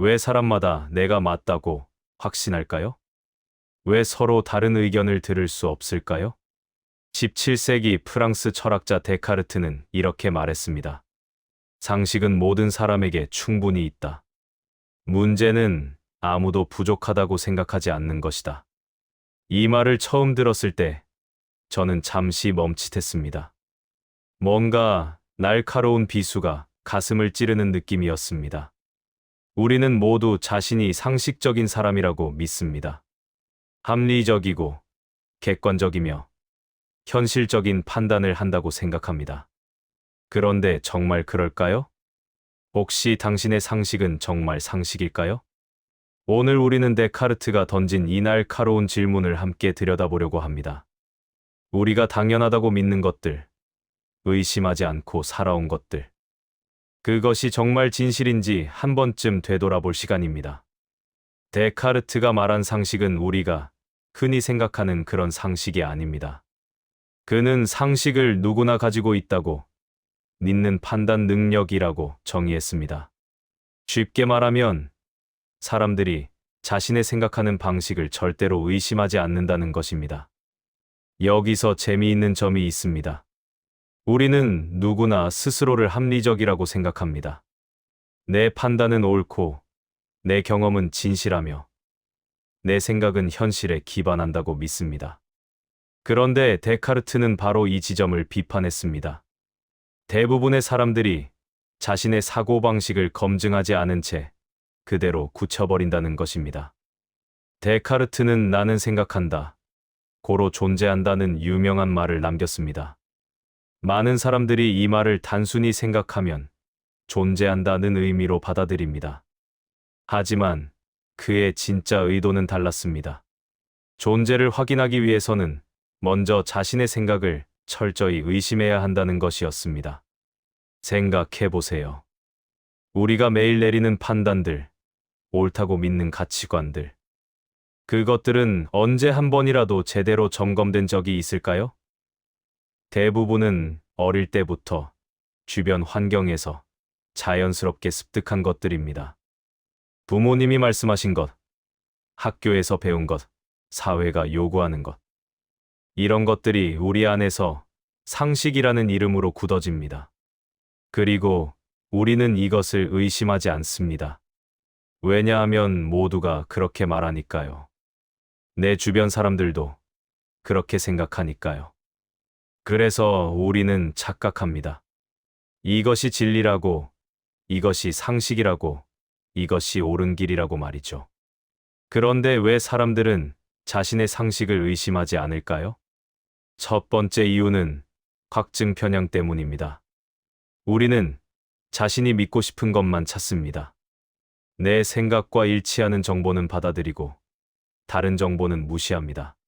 왜 사람마다 내가 맞다고 확신할까요? 왜 서로 다른 의견을 들을 수 없을까요? 17세기 프랑스 철학자 데카르트는 이렇게 말했습니다. 상식은 모든 사람에게 충분히 있다. 문제는 아무도 부족하다고 생각하지 않는 것이다. 이 말을 처음 들었을 때 저는 잠시 멈칫했습니다. 뭔가 날카로운 비수가 가슴을 찌르는 느낌이었습니다. 우리는 모두 자신이 상식적인 사람이라고 믿습니다. 합리적이고 객관적이며 현실적인 판단을 한다고 생각합니다. 그런데 정말 그럴까요? 혹시 당신의 상식은 정말 상식일까요? 오늘 우리는 데카르트가 던진 이 날카로운 질문을 함께 들여다보려고 합니다. 우리가 당연하다고 믿는 것들, 의심하지 않고 살아온 것들. 그것이 정말 진실인지 한 번쯤 되돌아볼 시간입니다. 데카르트가 말한 상식은 우리가 흔히 생각하는 그런 상식이 아닙니다. 그는 상식을 누구나 가지고 있다고 믿는 판단 능력이라고 정의했습니다. 쉽게 말하면 사람들이 자신의 생각하는 방식을 절대로 의심하지 않는다는 것입니다. 여기서 재미있는 점이 있습니다. 우리는 누구나 스스로를 합리적이라고 생각합니다. 내 판단은 옳고, 내 경험은 진실하며, 내 생각은 현실에 기반한다고 믿습니다. 그런데 데카르트는 바로 이 지점을 비판했습니다. 대부분의 사람들이 자신의 사고방식을 검증하지 않은 채 그대로 굳혀버린다는 것입니다. 데카르트는 나는 생각한다. 고로 존재한다는 유명한 말을 남겼습니다. 많은 사람들이 이 말을 단순히 생각하면 존재한다는 의미로 받아들입니다. 하지만 그의 진짜 의도는 달랐습니다. 존재를 확인하기 위해서는 먼저 자신의 생각을 철저히 의심해야 한다는 것이었습니다. 생각해 보세요. 우리가 매일 내리는 판단들, 옳다고 믿는 가치관들. 그것들은 언제 한 번이라도 제대로 점검된 적이 있을까요? 대부분은 어릴 때부터 주변 환경에서 자연스럽게 습득한 것들입니다. 부모님이 말씀하신 것, 학교에서 배운 것, 사회가 요구하는 것. 이런 것들이 우리 안에서 상식이라는 이름으로 굳어집니다. 그리고 우리는 이것을 의심하지 않습니다. 왜냐하면 모두가 그렇게 말하니까요. 내 주변 사람들도 그렇게 생각하니까요. 그래서 우리는 착각합니다. 이것이 진리라고, 이것이 상식이라고, 이것이 옳은 길이라고 말이죠. 그런데 왜 사람들은 자신의 상식을 의심하지 않을까요? 첫 번째 이유는 확증 편향 때문입니다. 우리는 자신이 믿고 싶은 것만 찾습니다. 내 생각과 일치하는 정보는 받아들이고 다른 정보는 무시합니다.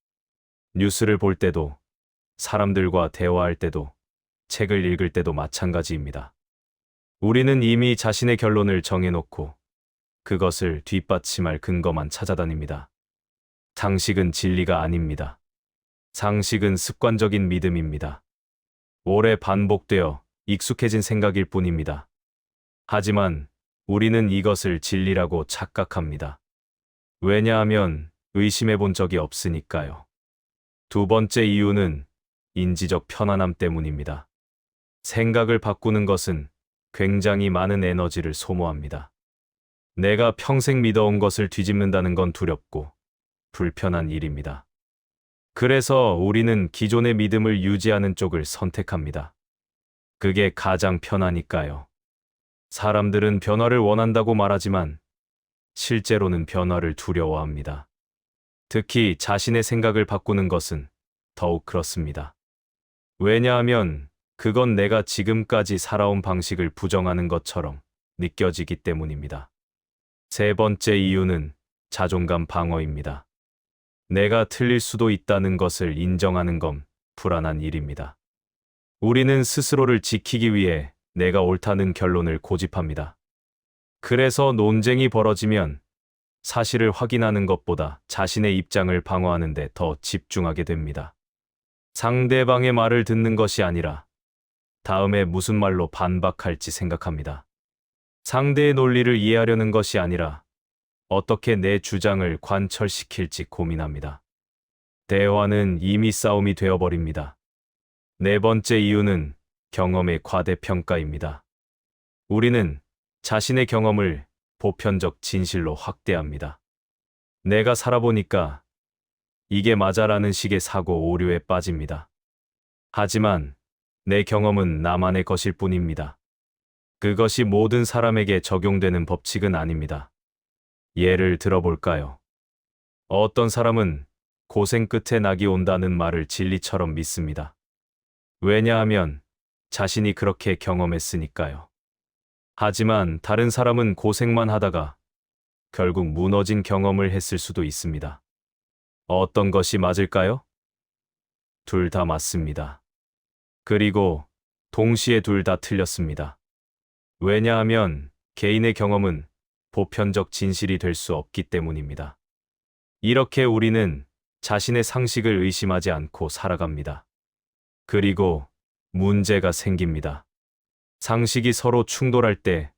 뉴스를 볼 때도 사람들과 대화할 때도 책을 읽을 때도 마찬가지입니다. 우리는 이미 자신의 결론을 정해놓고 그것을 뒷받침할 근거만 찾아다닙니다. 상식은 진리가 아닙니다. 상식은 습관적인 믿음입니다. 오래 반복되어 익숙해진 생각일 뿐입니다. 하지만 우리는 이것을 진리라고 착각합니다. 왜냐하면 의심해 본 적이 없으니까요. 두 번째 이유는 인지적 편안함 때문입니다. 생각을 바꾸는 것은 굉장히 많은 에너지를 소모합니다. 내가 평생 믿어온 것을 뒤집는다는 건 두렵고 불편한 일입니다. 그래서 우리는 기존의 믿음을 유지하는 쪽을 선택합니다. 그게 가장 편하니까요. 사람들은 변화를 원한다고 말하지만 실제로는 변화를 두려워합니다. 특히 자신의 생각을 바꾸는 것은 더욱 그렇습니다. 왜냐하면 그건 내가 지금까지 살아온 방식을 부정하는 것처럼 느껴지기 때문입니다. 세 번째 이유는 자존감 방어입니다. 내가 틀릴 수도 있다는 것을 인정하는 건 불안한 일입니다. 우리는 스스로를 지키기 위해 내가 옳다는 결론을 고집합니다. 그래서 논쟁이 벌어지면 사실을 확인하는 것보다 자신의 입장을 방어하는 데 더 집중하게 됩니다. 상대방의 말을 듣는 것이 아니라 다음에 무슨 말로 반박할지 생각합니다. 상대의 논리를 이해하려는 것이 아니라 어떻게 내 주장을 관철시킬지 고민합니다. 대화는 이미 싸움이 되어버립니다. 네 번째 이유는 경험의 과대평가입니다. 우리는 자신의 경험을 보편적 진실로 확대합니다. 내가 살아보니까 이게 맞아라는 식의 사고 오류에 빠집니다. 하지만 내 경험은 나만의 것일 뿐입니다. 그것이 모든 사람에게 적용되는 법칙은 아닙니다. 예를 들어볼까요? 어떤 사람은 고생 끝에 낙이 온다는 말을 진리처럼 믿습니다. 왜냐하면 자신이 그렇게 경험했으니까요. 하지만 다른 사람은 고생만 하다가 결국 무너진 경험을 했을 수도 있습니다. 어떤 것이 맞을까요? 둘 다 맞습니다. 그리고 동시에 둘 다 틀렸습니다. 왜냐하면 개인의 경험은 보편적 진실이 될 수 없기 때문입니다. 이렇게 우리는 자신의 상식을 의심하지 않고 살아갑니다. 그리고 문제가 생깁니다. 상식이 서로 충돌할 때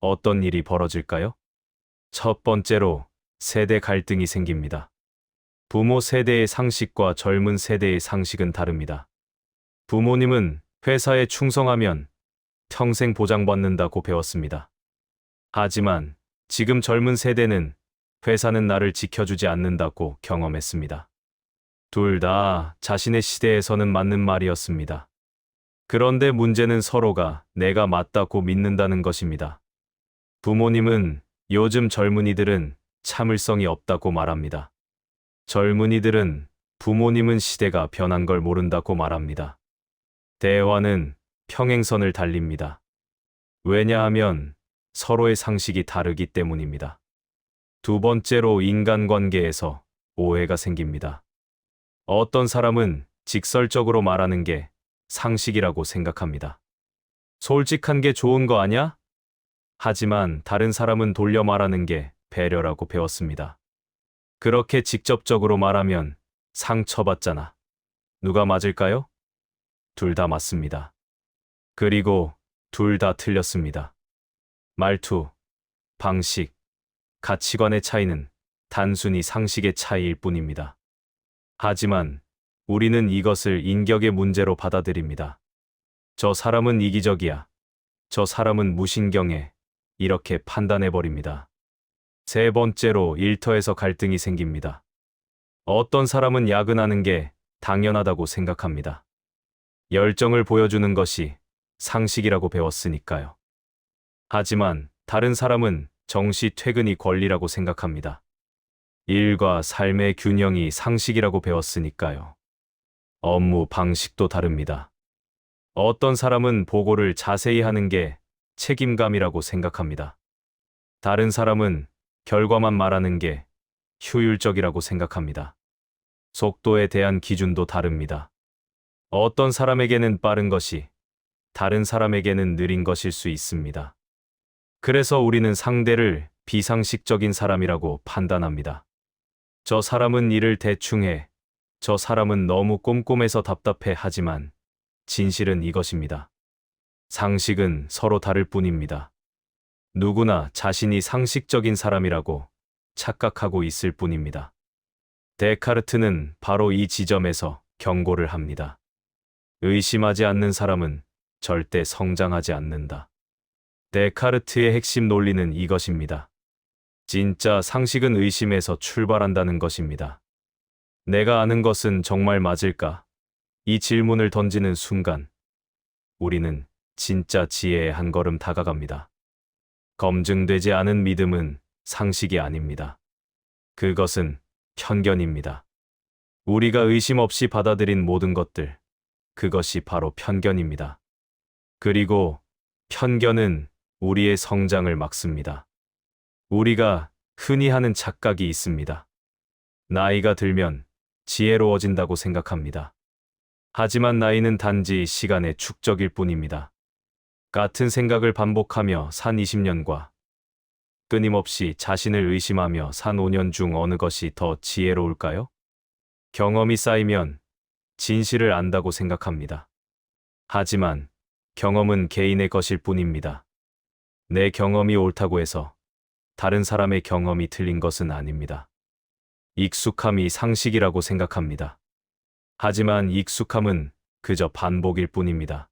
어떤 일이 벌어질까요? 첫 번째로 세대 갈등이 생깁니다. 부모 세대의 상식과 젊은 세대의 상식은 다릅니다. 부모님은 회사에 충성하면 평생 보장받는다고 배웠습니다. 하지만 지금 젊은 세대는 회사는 나를 지켜주지 않는다고 경험했습니다. 둘 다 자신의 시대에서는 맞는 말이었습니다. 그런데 문제는 서로가 내가 맞다고 믿는다는 것입니다. 부모님은 요즘 젊은이들은 참을성이 없다고 말합니다. 젊은이들은 부모님은 시대가 변한 걸 모른다고 말합니다. 대화는 평행선을 달립니다. 왜냐하면 서로의 상식이 다르기 때문입니다. 두 번째로 인간관계에서 오해가 생깁니다. 어떤 사람은 직설적으로 말하는 게 상식이라고 생각합니다. 솔직한 게 좋은 거 아냐? 하지만 다른 사람은 돌려 말하는 게 배려라고 배웠습니다. 그렇게 직접적으로 말하면 상처받잖아. 누가 맞을까요? 둘 다 맞습니다. 그리고 둘 다 틀렸습니다. 말투, 방식, 가치관의 차이는 단순히 상식의 차이일 뿐입니다. 하지만 우리는 이것을 인격의 문제로 받아들입니다. 저 사람은 이기적이야. 저 사람은 무신경해. 이렇게 판단해버립니다. 세 번째로 일터에서 갈등이 생깁니다. 어떤 사람은 야근하는 게 당연하다고 생각합니다. 열정을 보여주는 것이 상식이라고 배웠으니까요. 하지만 다른 사람은 정시 퇴근이 권리라고 생각합니다. 일과 삶의 균형이 상식이라고 배웠으니까요. 업무 방식도 다릅니다. 어떤 사람은 보고를 자세히 하는 게 책임감이라고 생각합니다. 다른 사람은 결과만 말하는 게 효율적이라고 생각합니다. 속도에 대한 기준도 다릅니다. 어떤 사람에게는 빠른 것이 다른 사람에게는 느린 것일 수 있습니다. 그래서 우리는 상대를 비상식적인 사람이라고 판단합니다. 저 사람은 일을 대충 해. 저 사람은 너무 꼼꼼해서 답답해 하지만 진실은 이것입니다. 상식은 서로 다를 뿐입니다. 누구나 자신이 상식적인 사람이라고 착각하고 있을 뿐입니다. 데카르트는 바로 이 지점에서 경고를 합니다. 의심하지 않는 사람은 절대 성장하지 않는다. 데카르트의 핵심 논리는 이것입니다. 진짜 상식은 의심에서 출발한다는 것입니다. 내가 아는 것은 정말 맞을까? 이 질문을 던지는 순간, 우리는 진짜 지혜에 한 걸음 다가갑니다. 검증되지 않은 믿음은 상식이 아닙니다. 그것은 편견입니다. 우리가 의심 없이 받아들인 모든 것들, 그것이 바로 편견입니다. 그리고 편견은 우리의 성장을 막습니다. 우리가 흔히 하는 착각이 있습니다. 나이가 들면 지혜로워진다고 생각합니다. 하지만 나이는 단지 시간의 축적일 뿐입니다. 같은 생각을 반복하며 산 20년과 끊임없이 자신을 의심하며 산 5년 중 어느 것이 더 지혜로울까요? 경험이 쌓이면 진실을 안다고 생각합니다. 하지만 경험은 개인의 것일 뿐입니다. 내 경험이 옳다고 해서 다른 사람의 경험이 틀린 것은 아닙니다. 익숙함이 상식이라고 생각합니다. 하지만 익숙함은 그저 반복일 뿐입니다.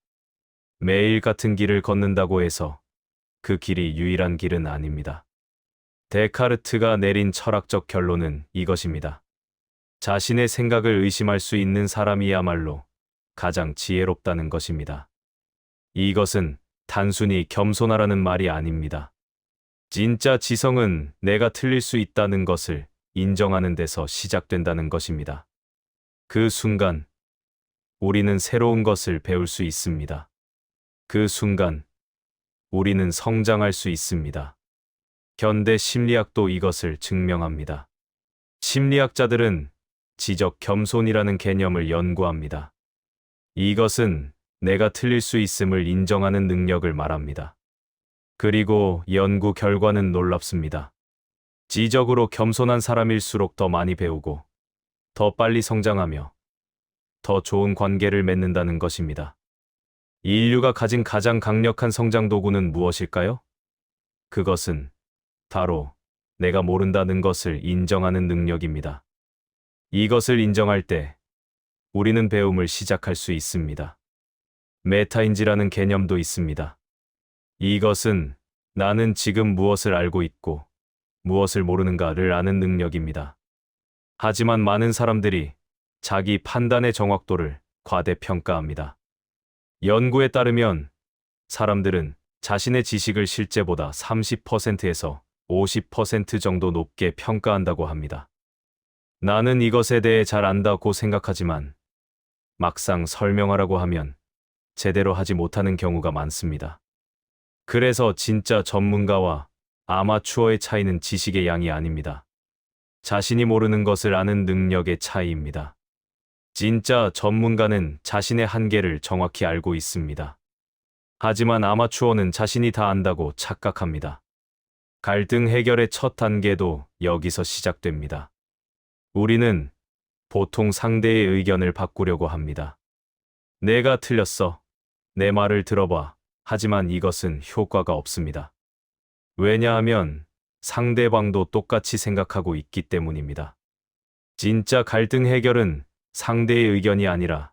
매일 같은 길을 걷는다고 해서 그 길이 유일한 길은 아닙니다. 데카르트가 내린 철학적 결론은 이것입니다. 자신의 생각을 의심할 수 있는 사람이야말로 가장 지혜롭다는 것입니다. 이것은 단순히 겸손하라는 말이 아닙니다. 진짜 지성은 내가 틀릴 수 있다는 것을 인정하는 데서 시작된다는 것입니다. 그 순간, 우리는 새로운 것을 배울 수 있습니다. 그 순간, 우리는 성장할 수 있습니다. 현대 심리학도 이것을 증명합니다. 심리학자들은 지적 겸손이라는 개념을 연구합니다. 이것은 내가 틀릴 수 있음을 인정하는 능력을 말합니다. 그리고 연구 결과는 놀랍습니다. 지적으로 겸손한 사람일수록 더 많이 배우고, 더 빨리 성장하며, 더 좋은 관계를 맺는다는 것입니다. 인류가 가진 가장 강력한 성장 도구는 무엇일까요? 그것은 바로 내가 모른다는 것을 인정하는 능력입니다. 이것을 인정할 때 우리는 배움을 시작할 수 있습니다. 메타인지라는 개념도 있습니다. 이것은 나는 지금 무엇을 알고 있고 무엇을 모르는가를 아는 능력입니다. 하지만 많은 사람들이 자기 판단의 정확도를 과대평가합니다. 연구에 따르면 사람들은 자신의 지식을 실제보다 30%에서 50% 정도 높게 평가한다고 합니다. 나는 이것에 대해 잘 안다고 생각하지만 막상 설명하라고 하면 제대로 하지 못하는 경우가 많습니다. 그래서 진짜 전문가와 아마추어의 차이는 지식의 양이 아닙니다. 자신이 모르는 것을 아는 능력의 차이입니다. 진짜 전문가는 자신의 한계를 정확히 알고 있습니다. 하지만 아마추어는 자신이 다 안다고 착각합니다. 갈등 해결의 첫 단계도 여기서 시작됩니다. 우리는 보통 상대의 의견을 바꾸려고 합니다. 내가 틀렸어. 내 말을 들어봐. 하지만 이것은 효과가 없습니다. 왜냐하면 상대방도 똑같이 생각하고 있기 때문입니다. 진짜 갈등 해결은 상대의 의견이 아니라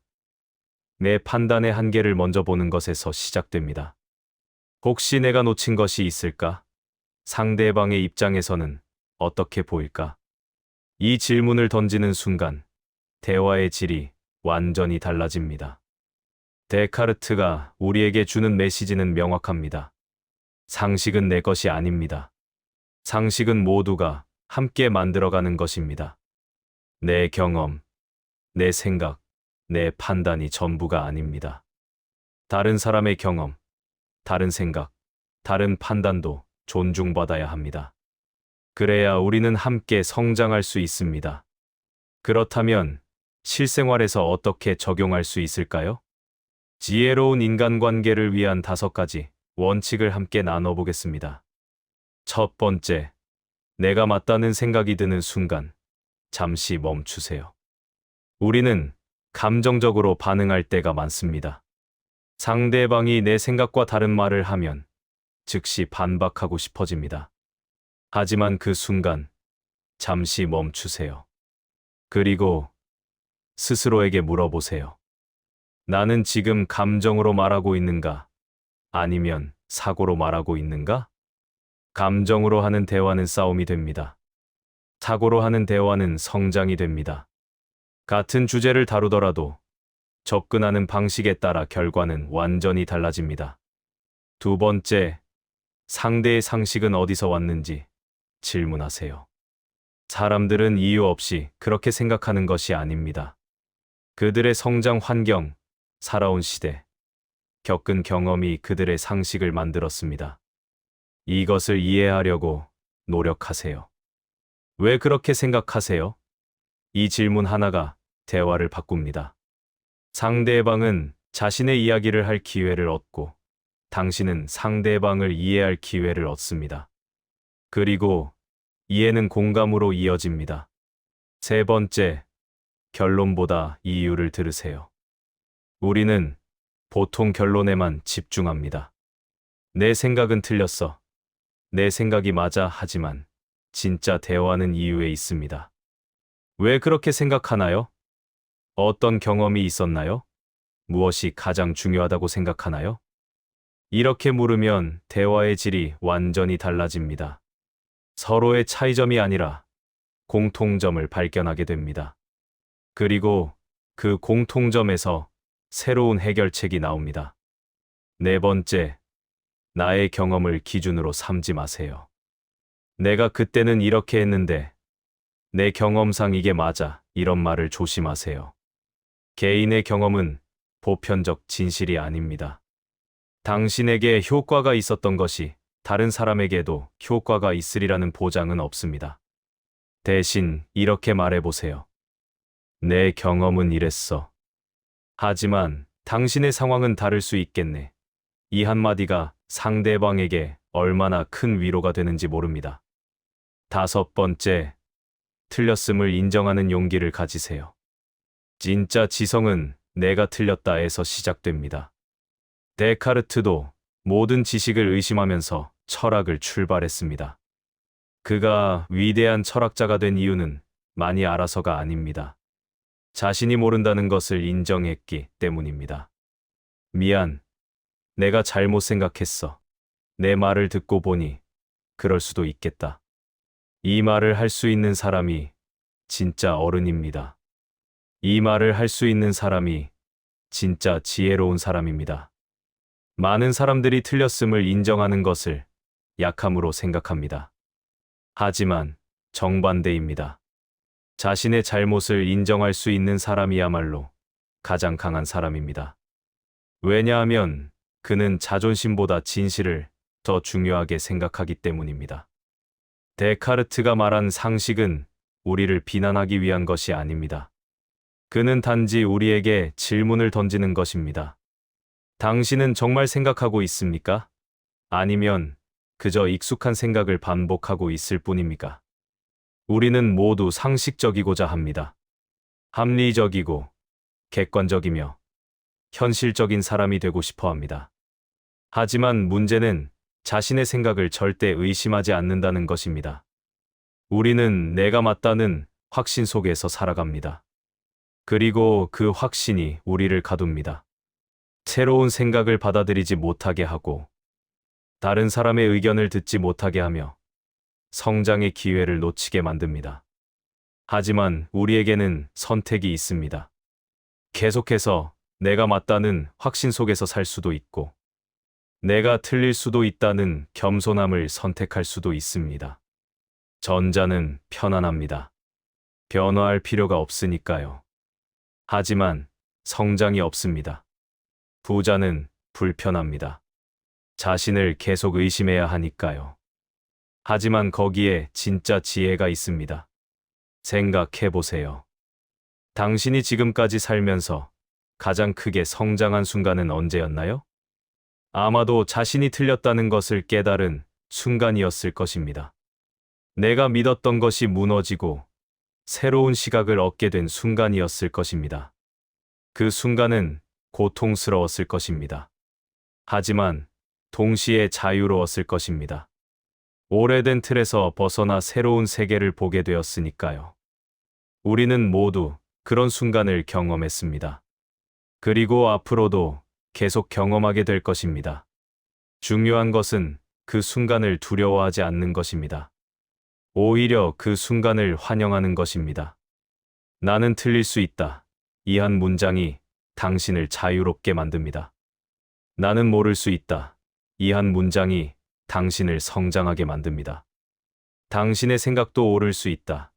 내 판단의 한계를 먼저 보는 것에서 시작됩니다. 혹시 내가 놓친 것이 있을까? 상대방의 입장에서는 어떻게 보일까? 이 질문을 던지는 순간 대화의 질이 완전히 달라집니다. 데카르트가 우리에게 주는 메시지는 명확합니다. 상식은 내 것이 아닙니다. 상식은 모두가 함께 만들어가는 것입니다. 내 경험, 내 생각, 내 판단이 전부가 아닙니다. 다른 사람의 경험, 다른 생각, 다른 판단도 존중받아야 합니다. 그래야 우리는 함께 성장할 수 있습니다. 그렇다면 실생활에서 어떻게 적용할 수 있을까요? 지혜로운 인간관계를 위한 다섯 가지 원칙을 함께 나눠보겠습니다. 첫 번째, 내가 맞다는 생각이 드는 순간, 잠시 멈추세요. 우리는 감정적으로 반응할 때가 많습니다. 상대방이 내 생각과 다른 말을 하면 즉시 반박하고 싶어집니다. 하지만 그 순간, 잠시 멈추세요. 그리고 스스로에게 물어보세요. 나는 지금 감정으로 말하고 있는가? 아니면 사고로 말하고 있는가? 감정으로 하는 대화는 싸움이 됩니다. 사고로 하는 대화는 성장이 됩니다. 같은 주제를 다루더라도 접근하는 방식에 따라 결과는 완전히 달라집니다. 두 번째, 상대의 상식은 어디서 왔는지 질문하세요. 사람들은 이유 없이 그렇게 생각하는 것이 아닙니다. 그들의 성장 환경, 살아온 시대, 겪은 경험이 그들의 상식을 만들었습니다. 이것을 이해하려고 노력하세요. 왜 그렇게 생각하세요? 이 질문 하나가 대화를 바꿉니다. 상대방은 자신의 이야기를 할 기회를 얻고 당신은 상대방을 이해할 기회를 얻습니다. 그리고 이해는 공감으로 이어집니다. 세 번째, 결론보다 이유를 들으세요. 우리는 보통 결론에만 집중합니다. 내 생각은 틀렸어. 내 생각이 맞아 하지만 진짜 대화는 이유에 있습니다. 왜 그렇게 생각하나요? 어떤 경험이 있었나요? 무엇이 가장 중요하다고 생각하나요? 이렇게 물으면 대화의 질이 완전히 달라집니다. 서로의 차이점이 아니라 공통점을 발견하게 됩니다. 그리고 그 공통점에서 새로운 해결책이 나옵니다. 네 번째, 나의 경험을 기준으로 삼지 마세요. 내가 그때는 이렇게 했는데 내 경험상 이게 맞아 이런 말을 조심하세요. 개인의 경험은 보편적 진실이 아닙니다. 당신에게 효과가 있었던 것이 다른 사람에게도 효과가 있으리라는 보장은 없습니다. 대신 이렇게 말해보세요. 내 경험은 이랬어. 하지만 당신의 상황은 다를 수 있겠네. 이 한마디가 상대방에게 얼마나 큰 위로가 되는지 모릅니다. 다섯 번째, 틀렸음을 인정하는 용기를 가지세요. 진짜 지성은 내가 틀렸다에서 시작됩니다. 데카르트도 모든 지식을 의심하면서 철학을 출발했습니다. 그가 위대한 철학자가 된 이유는 많이 알아서가 아닙니다. 자신이 모른다는 것을 인정했기 때문입니다. 미안. 내가 잘못 생각했어. 내 말을 듣고 보니 그럴 수도 있겠다. 이 말을 할 수 있는 사람이 진짜 어른입니다. 이 말을 할 수 있는 사람이 진짜 지혜로운 사람입니다. 많은 사람들이 틀렸음을 인정하는 것을 약함으로 생각합니다. 하지만 정반대입니다. 자신의 잘못을 인정할 수 있는 사람이야말로 가장 강한 사람입니다. 왜냐하면 그는 자존심보다 진실을 더 중요하게 생각하기 때문입니다. 데카르트가 말한 상식은 우리를 비난하기 위한 것이 아닙니다. 그는 단지 우리에게 질문을 던지는 것입니다. 당신은 정말 생각하고 있습니까? 아니면 그저 익숙한 생각을 반복하고 있을 뿐입니까? 우리는 모두 상식적이고자 합니다. 합리적이고 객관적이며 현실적인 사람이 되고 싶어 합니다. 하지만 문제는 자신의 생각을 절대 의심하지 않는다는 것입니다. 우리는 내가 맞다는 확신 속에서 살아갑니다. 그리고 그 확신이 우리를 가둡니다. 새로운 생각을 받아들이지 못하게 하고 다른 사람의 의견을 듣지 못하게 하며 성장의 기회를 놓치게 만듭니다. 하지만 우리에게는 선택이 있습니다. 계속해서 내가 맞다는 확신 속에서 살 수도 있고 내가 틀릴 수도 있다는 겸손함을 선택할 수도 있습니다. 전자는 편안합니다. 변화할 필요가 없으니까요. 하지만 성장이 없습니다. 부자는 불편합니다. 자신을 계속 의심해야 하니까요. 하지만 거기에 진짜 지혜가 있습니다. 생각해 보세요. 당신이 지금까지 살면서 가장 크게 성장한 순간은 언제였나요? 아마도 자신이 틀렸다는 것을 깨달은 순간이었을 것입니다. 내가 믿었던 것이 무너지고 새로운 시각을 얻게 된 순간이었을 것입니다. 그 순간은 고통스러웠을 것입니다. 하지만 동시에 자유로웠을 것입니다. 오래된 틀에서 벗어나 새로운 세계를 보게 되었으니까요. 우리는 모두 그런 순간을 경험했습니다. 그리고 앞으로도 계속 경험하게 될 것입니다. 중요한 것은 그 순간을 두려워하지 않는 것입니다. 오히려 그 순간을 환영하는 것입니다. 나는 틀릴 수 있다. 이 한 문장이 당신을 자유롭게 만듭니다. 나는 모를 수 있다. 이 한 문장이 당신을 성장하게 만듭니다. 당신의 생각도 오를 수 있다.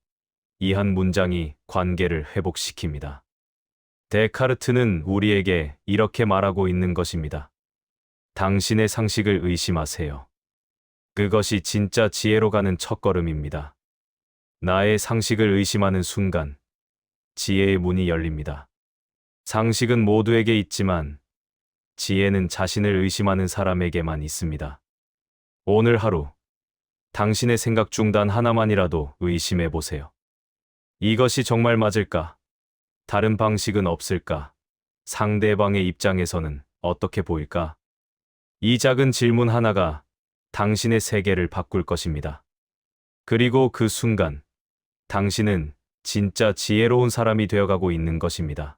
이 한 문장이 관계를 회복시킵니다. 데카르트는 우리에게 이렇게 말하고 있는 것입니다. 당신의 상식을 의심하세요. 그것이 진짜 지혜로 가는 첫걸음입니다. 나의 상식을 의심하는 순간, 지혜의 문이 열립니다. 상식은 모두에게 있지만, 지혜는 자신을 의심하는 사람에게만 있습니다. 오늘 하루, 당신의 생각 중 단 하나만이라도 의심해 보세요. 이것이 정말 맞을까? 다른 방식은 없을까? 상대방의 입장에서는 어떻게 보일까? 이 작은 질문 하나가 당신의 세계를 바꿀 것입니다. 그리고 그 순간, 당신은 진짜 지혜로운 사람이 되어가고 있는 것입니다.